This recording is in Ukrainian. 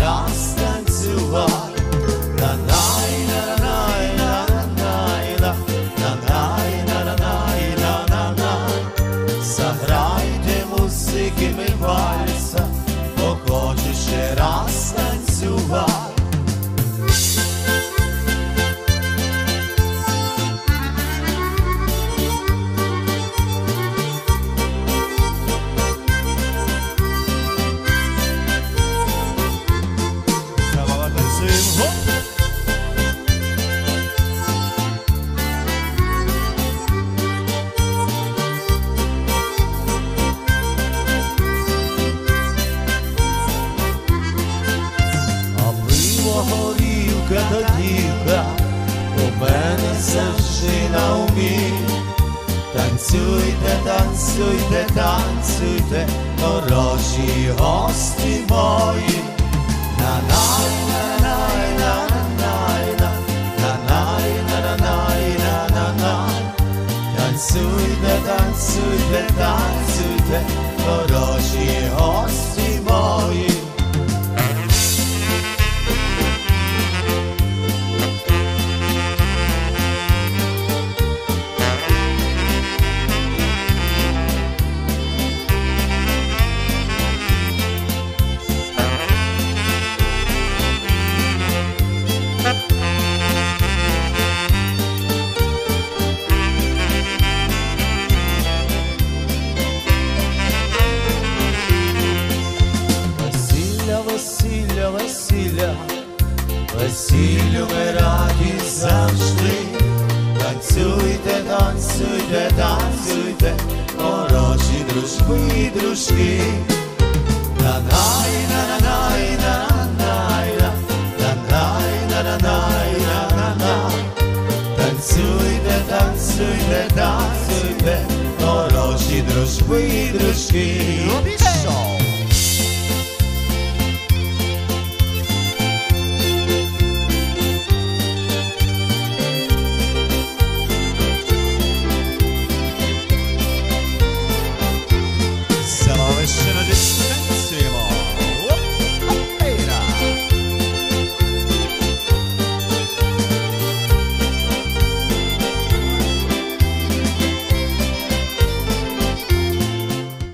раз танцював. Заграйте музики, ми вальса, бо хоче ще раз танцювати. Горілка та дівка у мене завжди на умі. Танцюйте, танцюйте, танцюйте, дорожі гості мої. На най на най на Весілля, весілля, весіллю ми раді завжди. Танцюйте, танцюйте, танцюйте, хороші дружби дружки. Танцюйте, танцюйте, танцюйте, хороші дружби дружки.